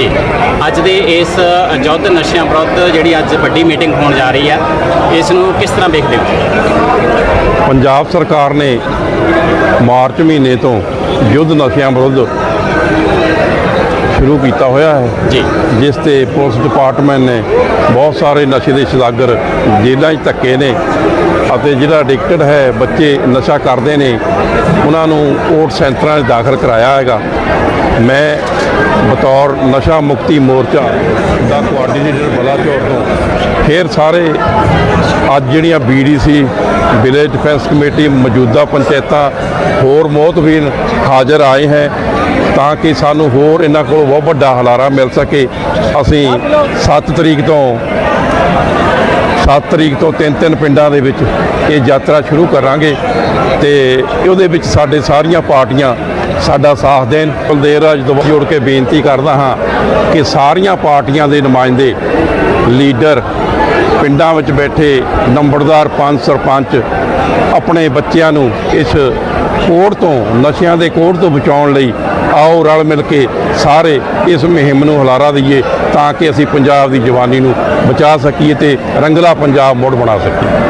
ਜੀ ਅੱਜ ਦੇ ਇਸ ਯੁੱਧ ਨਸ਼ਿਆਂ ਵਿਰੁੱਧ ਜਿਹੜੀ ਅੱਜ ਵੱਡੀ ਮੀਟਿੰਗ ਹੋਣ ਜਾ ਰਹੀ ਹੈ ਇਸ ਨੂੰ ਕਿਸ ਤਰ੍ਹਾਂ ਵੇਖਦੇ ਹੋ? ਪੰਜਾਬ ਸਰਕਾਰ ਨੇ ਮਾਰਚ ਮਹੀਨੇ ਤੋਂ ਯੁੱਧ ਨਸ਼ਿਆਂ ਵਿਰੁੱਧ ਸ਼ੁਰੂ ਕੀਤਾ ਹੋਇਆ ਹੈ। ਜੀ। ਜਿਸ ਤੇ ਪੁਲਿਸ ਡਿਪਾਰਟਮੈਂਟ ਨੇ ਬਹੁਤ ਸਾਰੇ ਨਸ਼ੇ ਦੇ ਸਦਾਗਰ ਜੇਲ੍ਹਾਂ 'ਚ ਧੱਕੇ ਨੇ। ਅਤੇ ਜਿਹੜਾ ਐਡਿਕਟਡ ਹੈ, ਬੱਚੇ ਨਸ਼ਾ ਕਰਦੇ ਨੇ, ਉਹਨਾਂ ਨੂੰ ਓਟ ਸੈਂਟਰਾਂ 'ਚ ਦਾਖਲ ਕਰਾਇਆ ਹੈਗਾ। ਮੈਂ ਬਤੌਰ ਨਸ਼ਾ ਮੁਕਤੀ ਮੋਰਚਾ ਦਾ ਕੋਆਰਡੀਨੇਟਰ ਬਲਾਚੌਰ ਤੋਂ। ਫਿਰ ਸਾਰੇ ਅੱਜ ਜਿਹੜੀਆਂ ਬੀਡੀਸੀ ਵਿਲੇਜ ਡਿਫੈਂਸ ਕਮੇਟੀ ਮੌਜੂਦਾ ਪੰਚਾਇਤਾਂ, ਹੋਰ ਮੋਹਤਵੀਨ ਹਾਜ਼ਰ ਆਏ ਹੈ ਤਾਂ ਕਿ ਸਾਨੂੰ ਹੋਰ ਇਹਨਾਂ ਕੋਲ ਬਹੁਤ ਵੱਡਾ ਹਲਾਰਾ ਮਿਲ ਸਕੇ। ਅਸੀਂ 7 ਤਰੀਕ ਤੋਂ 7 ਤਰੀਕ ਤੋਂ ਤਿੰਨ ਤਿੰਨ ਪਿੰਡਾਂ ਦੇ ਵਿੱਚ ਇਹ ਯਾਤਰਾ ਸ਼ੁਰੂ ਕਰਾਂਗੇ ਤੇ ਉਹਦੇ ਵਿੱਚ ਸਾਡੇ ਸਾਰੀਆਂ ਪਾਰਟੀਆਂ ਸਾਡਾ ਸਾਥ ਦੇਣ। ਕੁਲਦੇਵ ਰਾਜ ਤੋਂ ਜੋੜ ਕੇ ਬੇਨਤੀ ਕਰਦਾ ਹਾਂ ਕਿ ਸਾਰੀਆਂ ਪਾਰਟੀਆਂ ਦੇ ਨੁਮਾਇੰਦੇ, ਲੀਡਰ, ਪਿੰਡਾਂ ਵਿੱਚ ਬੈਠੇ ਨੰਬਰਦਾਰ ਪੰਜ ਸਰਪੰਚ ਆਪਣੇ ਬੱਚਿਆਂ ਨੂੰ ਇਸ ਕੋੜ ਤੋਂ, ਨਸ਼ਿਆਂ ਦੇ ਕੋੜ ਤੋਂ ਬਚਾਉਣ ਲਈ ਆਓ ਰਲ ਮਿਲ ਕੇ ਸਾਰੇ ਇਸ ਮੁਹਿੰਮ ਨੂੰ ਹਲਾਰਾ ਦਈਏ ਤਾਂ ਕਿ ਅਸੀਂ ਪੰਜਾਬ ਦੀ ਜਵਾਨੀ ਨੂੰ ਬਚਾ ਸਕੀਏ ਤੇ ਰੰਗਲਾ ਪੰਜਾਬ ਮੁੜ ਬਣਾ ਸਕੀਏ।